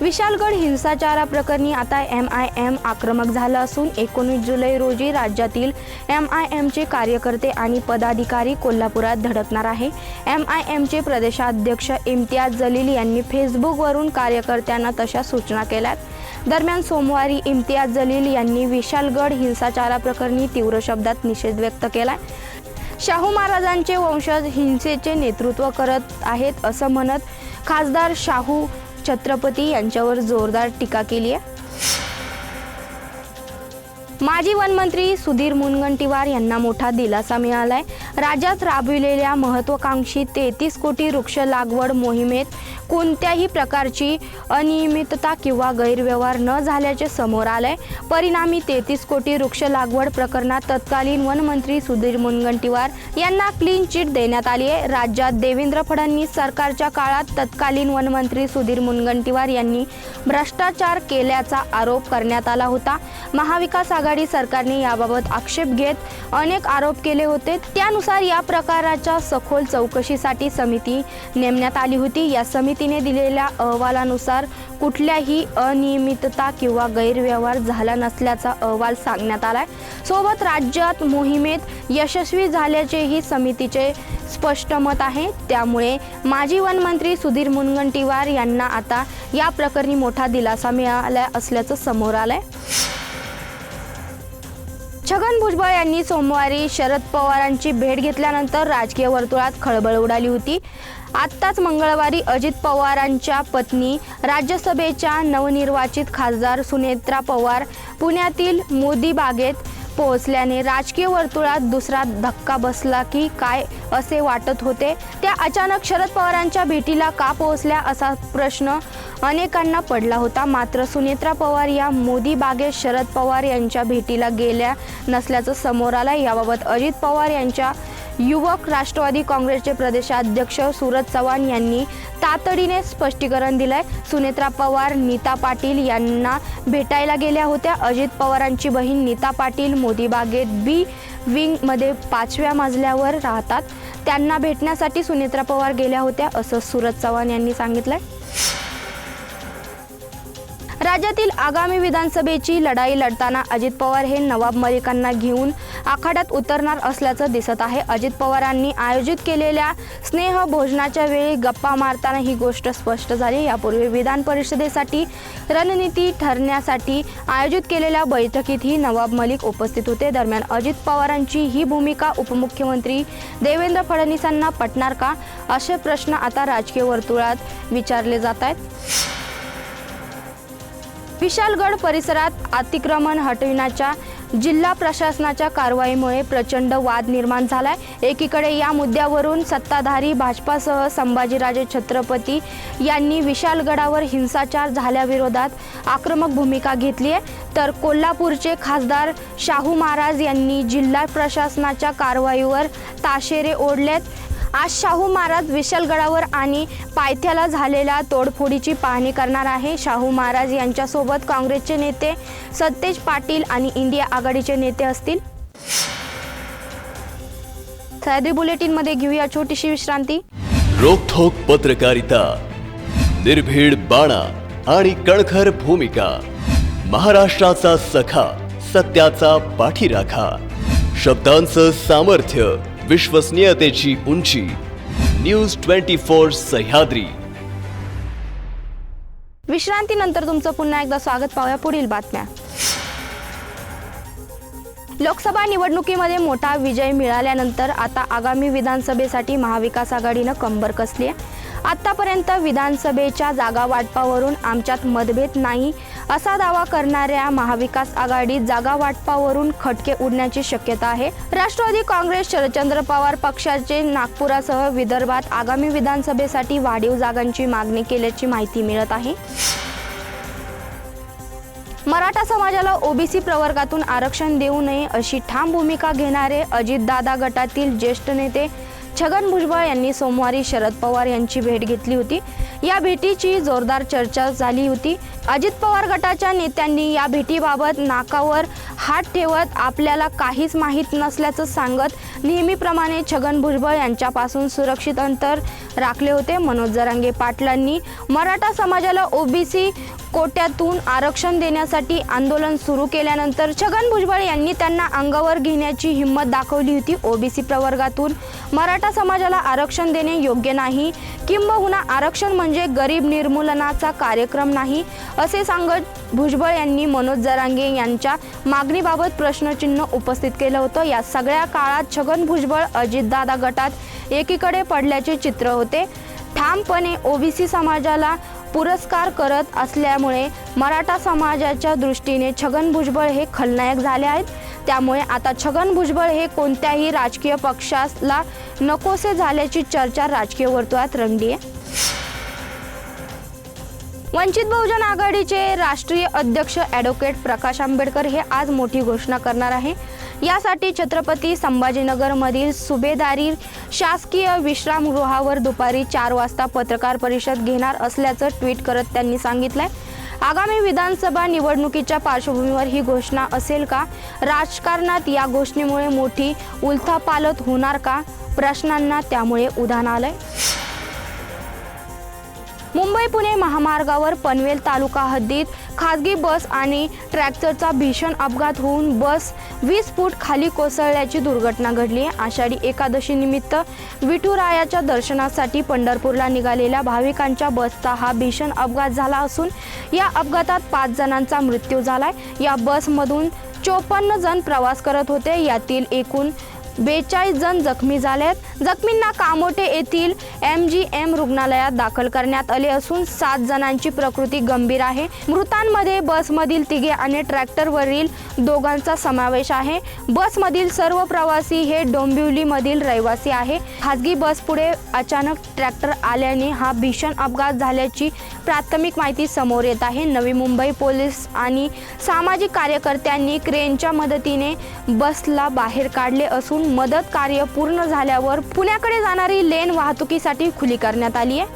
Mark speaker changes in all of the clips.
Speaker 1: विशालगड हिंसाचाराप्रकरणी आता M I am आक्रमक झालं असून एकोणीस जुलै रोजी राज्यातील एम आय एमचे कार्यकर्ते आणि पदाधिकारी कोल्हापुरात धडकणार आहे. एम आय एमचे प्रदेशाध्यक्ष इम्तियाज जलील यांनी फेसबुकवरून कार्यकर्त्यांना तशा सूचना केल्यात. दरम्यान सोमवारी इम्तियाज जलील यांनी विशालगड हिंसाचाराप्रकरणी तीव्र शब्दात निषेध व्यक्त केला शाहू महाराजांचे वंशज हिंसेचे नेतृत्व करत आहेत असं म्हणत खासदार शाहू छत्रपती यांच्यावर जोरदार टीका केली आहे. माजी वनमंत्री सुधीर मुनगंटीवार यांना मोठा दिलासा मिळालाय. राज्यात राबविलेल्या महत्त्वाकांक्षी तेहतीस कोटी वृक्ष लागवड मोहिमेत कोणत्याही प्रकारची अनियमितता किंवा गैरव्यवहार न झाल्याचे समोर आलंय. परिणामी तेहतीस कोटी वृक्ष लागवड प्रकरणात तत्कालीन वनमंत्री सुधीर मुनगंटीवार यांना क्लीन चिट देण्यात आली आहे. राज्यात देवेंद्र फडणवीस सरकारच्या काळात तत्कालीन वनमंत्री सुधीर मुनगंटीवार यांनी भ्रष्टाचार केल्याचा आरोप करण्यात आला होता. महाविकास आघाडी सरकारने याबाबत आक्षेप घेत अनेक आरोप केले होते. त्यानुसार या प्रकाराच्या सखोल चौकशीसाठी समिती नेमण्यात आली होती. या समितीने दिलेल्या अहवालानुसार कुठल्याही अनियमितता किंवा गैरव्यवहार झाला नसल्याचा अहवाल सांगण्यात आला आहे सोबत राज्यात मोहिमेत यशस्वी झाल्याचेही समितीचे स्पष्ट मत आहे. त्यामुळे माजी वनमंत्री सुधीर मुनगंटीवार यांना आता या प्रकरणी मोठा दिलासा मिळाला असल्याचं समोर आलं आहे छगन भुजबळ यांनी सोमवारी शरद पवारांची भेट घेतल्यानंतर राजकीय वर्तुळात खळबळ उडाली होती. आत्ताच मंगळवारी अजित पवारांच्या पत्नी राज्यसभेच्या नवनिर्वाचित खासदार सुनेत्रा पवार पुण्यातील मोदी बागेत पोहोचल्याने राजकीय वर्तुळात दुसरा धक्का बसला की काय असे वाटत होते? त्या अचानक शरद पवारांच्या भेटीला का पोहोचल्या असा प्रश्न अनेकांना पडला होता. मात्र सुनेत्रा पवार या मोदी बागेत शरद पवार यांच्या भेटीला गेल्या नसल्याचं समोर आलं. याबाबत अजित पवार यांच्या युवक राष्ट्रवादी काँग्रेसचे प्रदेशाध्यक्ष सूरज चव्हाण यांनी तातडीने स्पष्टीकरण दिलंय. सुनेत्रा पवार नीता पाटील यांना भेटायला गेल्या होत्या. अजित पवारांची बहीण नीता पाटील मोदी बागेत बी विंगमध्ये पाचव्या मजल्यावर राहतात. त्यांना भेटण्यासाठी सुनेत्रा पवार गेल्या होत्या असं सूरज चव्हाण यांनी सांगितलंय. राज्यातील आगामी विधानसभेची लढाई लढताना अजित पवार हे नवाब मलिकांना घेऊन आखाड्यात उतरणार असल्याचं दिसत आहे. अजित पवारांनी आयोजित केलेल्या स्नेह भोजनाच्या वेळी गप्पा मारताना ही गोष्ट स्पष्ट झाली. यापूर्वी विधान परिषदेसाठी रणनीती ठरण्यासाठी आयोजित केलेल्या बैठकीतही नवाब मलिक उपस्थित होते. दरम्यान अजित पवारांची ही भूमिका उपमुख्यमंत्री देवेंद्र फडणवीसांना पटणार का? असे प्रश्न आता राजकीय वर्तुळात विचारले जात आहेत. विशालगड परिसरात अतिक्रमण हटविण्याच्या जिल्हा प्रशासनाच्या कारवाईमुळे प्रचंड वाद निर्माण झालाय. एकीकडे या मुद्द्यावरून सत्ताधारी भाजपासह संभाजीराजे छत्रपती यांनी विशालगडावर हिंसाचार झाल्याविरोधात आक्रमक भूमिका घेतली आहे. तर कोल्हापूरचे खासदार शाहू महाराज यांनी जिल्हा प्रशासनाच्या कारवाईवर ताशेरे ओढलेत. आज शाहू महाराज विशालगडावर आणि पायथ्याला झालेल्या तोडफोडीची पाहणी करणार आहे. शाहू महाराज यांच्यासोबत काँग्रेसचे नेते सतेज पाटील आणि इंडिया आघाडीचे नेते असतील. सह्याद्री बुलेटिनमध्ये घेऊया छोटीशी विश्रांती.
Speaker 2: रोखोक पत्रकारिता निर्भीड बाणा आणि कणखर भूमिका महाराष्ट्राचा सखा सत्याचा पाठीराखा शब्दांचं सामर्थ्य विश्वसनीयतेची उंची. News twenty four Sahyadri.
Speaker 1: विश्रांतीनंतर तुमचं पुन्हा एकदा स्वागत पाहूया पुढील बातम्या. लोकसभा निवडणुकीमध्ये मोठा विजय मिळाल्यानंतर आता आगामी विधानसभेसाठी महाविकास आघाडीनं कंबर कसली आहे? आतापर्यंत विधानसभेच्या जागा वाटपावरून आमच्यात मतभेद नाही असा दावा करणाऱ्या महाविकास आघाडीत जागा वाटपावरून खटके उडण्याची शक्यता आहे. राष्ट्रवादी काँग्रेस शरदचंद्र पवार पक्षाचे नागपुरासह विदर्भात आगामी विधानसभेसाठी वाढीव जागांची मागणी केल्याची माहिती मिळत आहे. मराठा समाजाला ओबीसी प्रवर्गातून आरक्षण देऊ नये अशी ठाम भूमिका घेणारे अजितदादा गटातील ज्येष्ठ नेते छगन भुजबळ यांनी सोमवारी शरद पवार यांची भेट घेतली होती. या भेटीची जोरदार चर्चा झाली होती. अजित पवार गटाच्या नेत्यांनी या भेटीबाबत नाकावर हात ठेवत आपल्याला काहीच माहीत नसल्याचं सांगत नेहमीप्रमाणे छगन भुजबळ यांच्यापासून सुरक्षित अंतर राखले होते. मनोज जरांगे पाटलांनी मराठा समाजाला ओबीसी कोट्यातून आरक्षण देण्यासाठी आंदोलन सुरू केल्यानंतर छगन भुजबळ यांनी त्यांना अंगावर घेण्याची हिंमत दाखवली होती. ओबीसी प्रवर्गातून मराठा समाजाला आरक्षण देणे योग्य नाही. किंबहुना आरक्षण म्हणजे गरीब निर्मूलनाचा कार्यक्रम नाही असे सांगत भुजबळ यांनी मनोज जरांगे यांच्या मागणीबाबत प्रश्नचिन्ह उपस्थित केलं होतं. या सगळ्या काळात छगन भुजबळ अजितदादा गटात एकीकडे पडल्याचे चित्र होते. ठामपणे ओबीसी समाजाला पुरस्कार करत असल्यामुळे मराठा समाजाच्या दृष्टीने छगन भुजबळ हे खलनायक झाले आहेत. त्यामुळे आता छगन भुजबळ हे कोणत्याही राजकीय पक्षाला नकोसे झाल्याची चर्चा राजकीय वर्तुळात रंगली आहे वंचित बहुजन आघाडीचे राष्ट्रीय अध्यक्ष ॲडव्होकेट प्रकाश आंबेडकर हे आज मोठी घोषणा करणार आहे. यासाठी छत्रपती संभाजीनगरमधील सुभेदारी शासकीय विश्रामगृहावर दुपारी चार वाजता पत्रकार परिषद घेणार असल्याचं ट्विट करत त्यांनी सांगितलंय. आगामी विधानसभा निवडणुकीच्या पार्श्वभूमीवर ही घोषणा असेल का? राजकारणात या घोषणेमुळे मोठी उलथापालत होणार का? प्रश्नांना त्यामुळे उधाण आलंय. मुंबई पुणे महामार्गावर पनवेल तालुका हद्दीत खाजगी बस आणि ट्रॅक्टरचा भीषण अपघात होऊन बस वीस फूट खाली कोसळल्याची दुर्घटना घडली. आषाढी एकादशीनिमित्त विठुरायाच्या दर्शनासाठी पंढरपूरला निघालेल्या भाविकांच्या बसचा हा भीषण अपघात झाला असून या अपघातात पाच जणांचा मृत्यू झालाय. या बसमधून चोपन्न जण प्रवास करत होते. यातील एकूण बेचाळीस जण जखमी झालेत. जखमींना कामोटे येथील एम जी एम रुग्णालयात दाखल करण्यात आले असून सात जणांची प्रकृती गंभीर आहे. मृतांमध्ये बसमधील तिघे आणि ट्रॅक्टरवरील दोघांचा समावेश आहे. बसमधील सर्व प्रवासी हे डोंबिवलीमधील रहिवासी आहे. खासगी बस पुढे अचानक ट्रॅक्टर आल्याने हा भीषण अपघात झाल्याची प्राथमिक माहिती समोर येत आहे. नवी मुंबई पोलीस आणि सामाजिक कार्यकर्त्यांनी क्रेनच्या मदतीने बसला बाहेर काढले असून मदत कार्य पूर्ण झाल्यावर पुण्याकडे जाणारी लेन वाहतुकीसाठी खुली करण्यात आली आहे.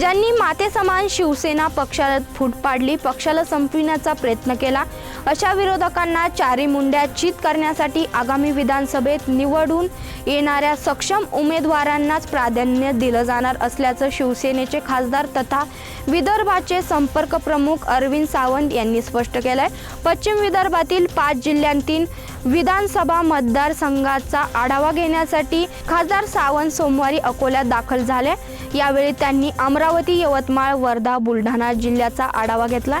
Speaker 1: ज्यांनी माते समान शिवसेना पक्षाला फूट पाडली पक्षाला संपविण्याचा प्रयत्न केला अशा विरोधकांना चारी मुंड्या चित करण्यासाठी आगामी विधानसभेत निवडून येणाऱ्या सक्षम उमेदवारांनाच प्राधान्य दिलं जाणार असल्याचं शिवसेनेचे खासदार तथा विदर्भाचे संपर्क प्रमुख अरविंद सावंत यांनी स्पष्ट केलंय. पश्चिम विदर्भातील पाच जिल्ह्यांतील विधानसभा मतदारसंघाचा आढावा घेण्यासाठी खासदार सावंत सोमवारी अकोल्यात दाखल झाले. यावेळी त्यांनी अमरावती यवतमाळ वर्धा बुलढाणा जिल्ह्याचा आढावा घेतला.